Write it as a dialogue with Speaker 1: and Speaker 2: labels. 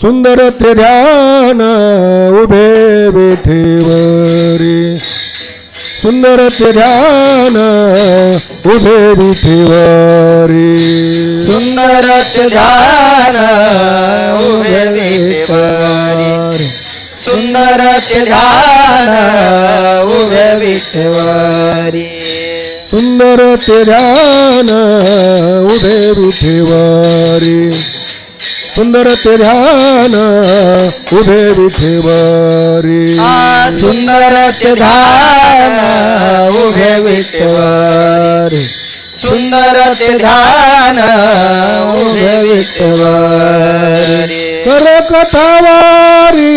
Speaker 1: सुंदर ते ध्यान उभे विठेवरी सुंदर ते ध्यान उभे विठेवरी
Speaker 2: सुंदर ध्यान उभे विठेवरी सुंदर ध्यान उभे विठेवरी
Speaker 1: सुंदर ते ध्यान उभे विठेवरी सुंदर ते ध्यान उभे विठेवरी
Speaker 2: सुंदर सुंदर ध्यान उभे विठेवरी सुंदर ते ध्यान उभे विठेवरी
Speaker 1: कर कथावारी